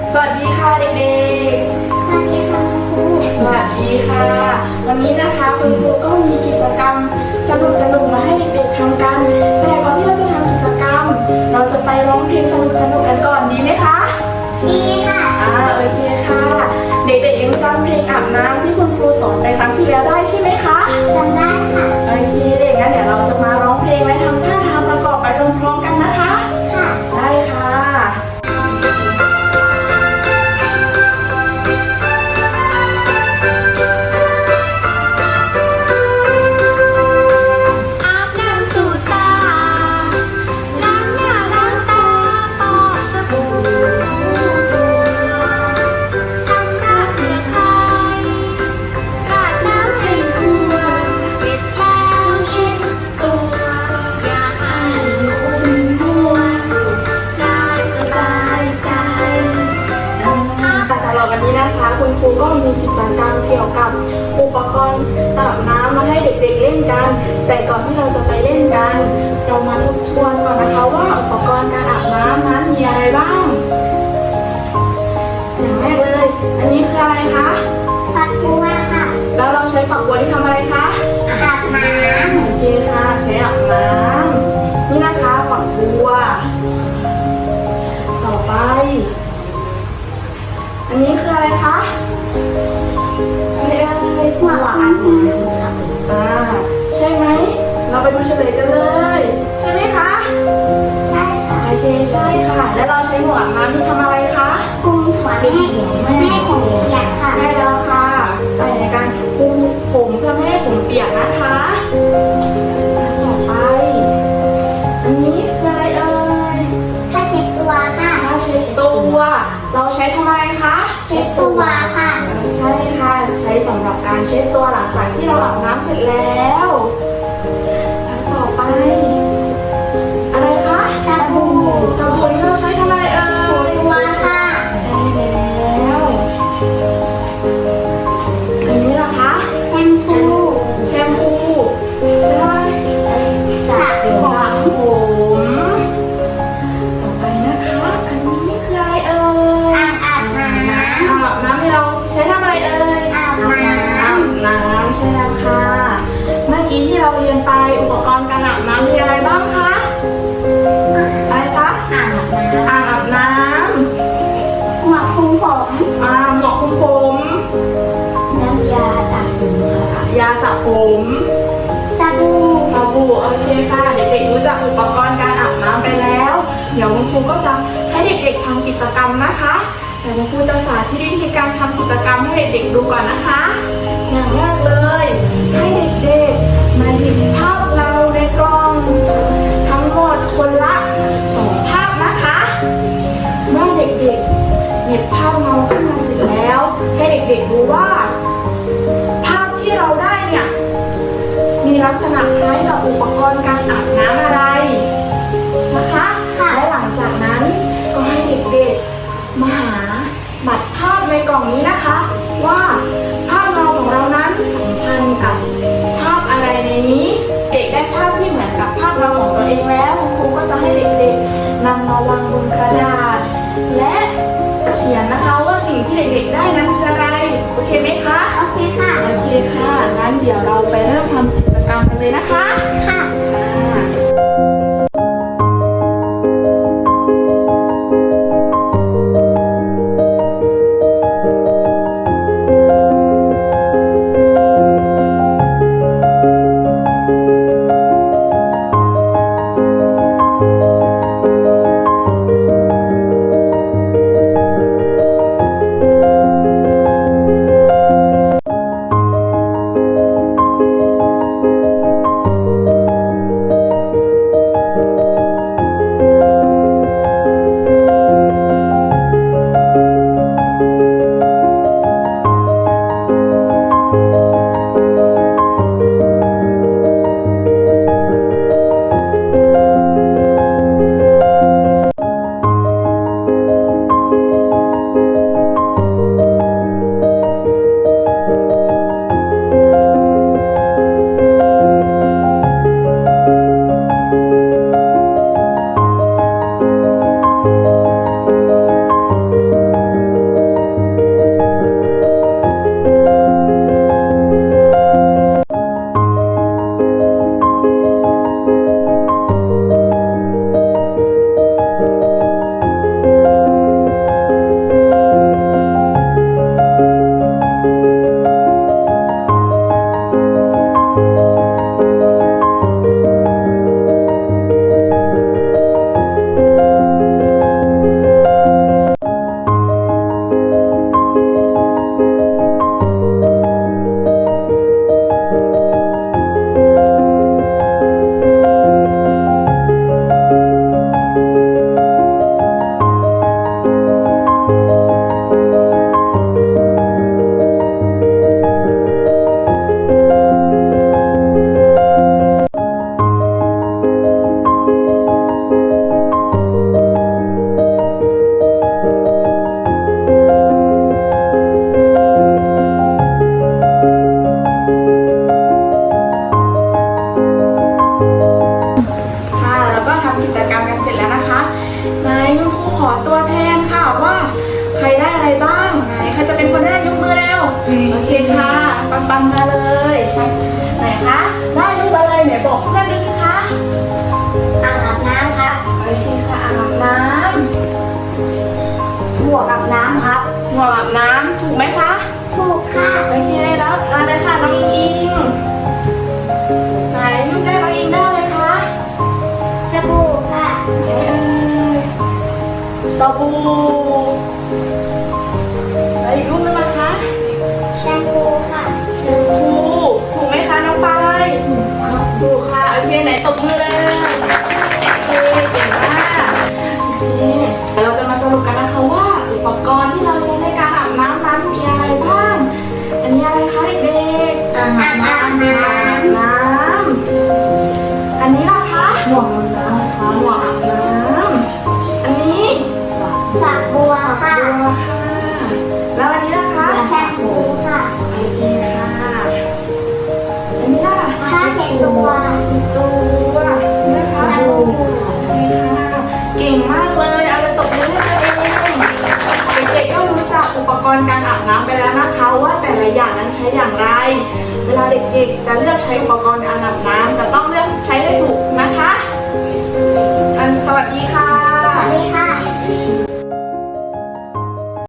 สวัสดีค่ะเด็กสวัสดีค่ะคุณครูๆสวัสดีค่ะ วันนี้นะคะคุณครูก็มีกิจกรรมสนุกสนุกๆมาให้เด็กๆทำกัน แต่ก่อนที่เราจะทำกิจกรรม เราจะไปร้องเพลงสนุกสนุกๆกันก่อนดีไหมคะ ดีค่ะ อ่าโอเคค่ะ เด็กๆยังจำเพลงอาบน้ำที่คุณครูสอนไปครั้งที่แล้วได้ใช่ไหมคะจำได้ค่ะ โอเคเด็กงั้นเดี๋ยวเราจะมาร้อง ปกรณ์อาบน้ำมาให้เด็กๆเล่นกัน แต่ก่อนที่เราจะไปเล่นกัน เรามาทบทวนก่อนนะคะว่าอุปกรณ์การอาบน้ำนั้นมีอะไรบ้าง อย่างแรกเลย อันนี้คืออะไรคะฝักบัวค่ะ แล้วเราใช้ฝักบัวที่ทำ การเช็ดตัวหลังจากที่เราอาบน้ำเสร็จแล้วแล้ว ปกรณ์การอาบน้ำมีอะไรบ้างคะำอะไรคะอ่างอาบน้อ่างอาบน้ำหัวคุมผมำอ่าหมวกคลุมผมน้ำยาสระผมค่ะยาสระผมสบู่สบู่โอเคค่ะเด็กๆรู้จักอุปกรณ์การอาบน้ำไปแล้ว เดี๋ยวคุณครูก็จะให้เด็กๆทำกิจกรรมนะคะแต่คุณครูจะสาธิตวิธีการทำกิจกรรมให้เด็กๆดูก่อนนะคะ อย่างแรกเลย ให้เด็กๆมาหยิบภา ณะคล้ายกับอุปกรณ์การอาบน้ำอะไรนะคะ และหลังจากนั้นก็ให้เด็กๆมาหาบัตรภาพในกล่องนี้นะคะ ว่าภาพเงาของเรานั้นสัมพันธ์กับภาพอะไรในนี้ เด็กได้ภาพที่เหมือนกับภาพเงาของตัวเองแล้วคุณครูก็จะให้เด็กๆนำมาวางบนกระดาษ และเขียนนะคะว่าสิ่งที่เด็กๆได้นั้นคืออะไร โอเคไหมคะ โอเคค่ะ โอเคค่ะ งั้นเดี๋ยวเราไปเริ่มทำ logo กรณ์การอาบน้ำไปแล้วนะคะ ว่าแต่ละอย่างนั้นใช้อย่างไร เวลาเด็กๆจะเลือกใช้อุปกรณ์การอาบน้ำจะต้องเลือกใช้ได้ถูกนะคะสวัสดีค่ะ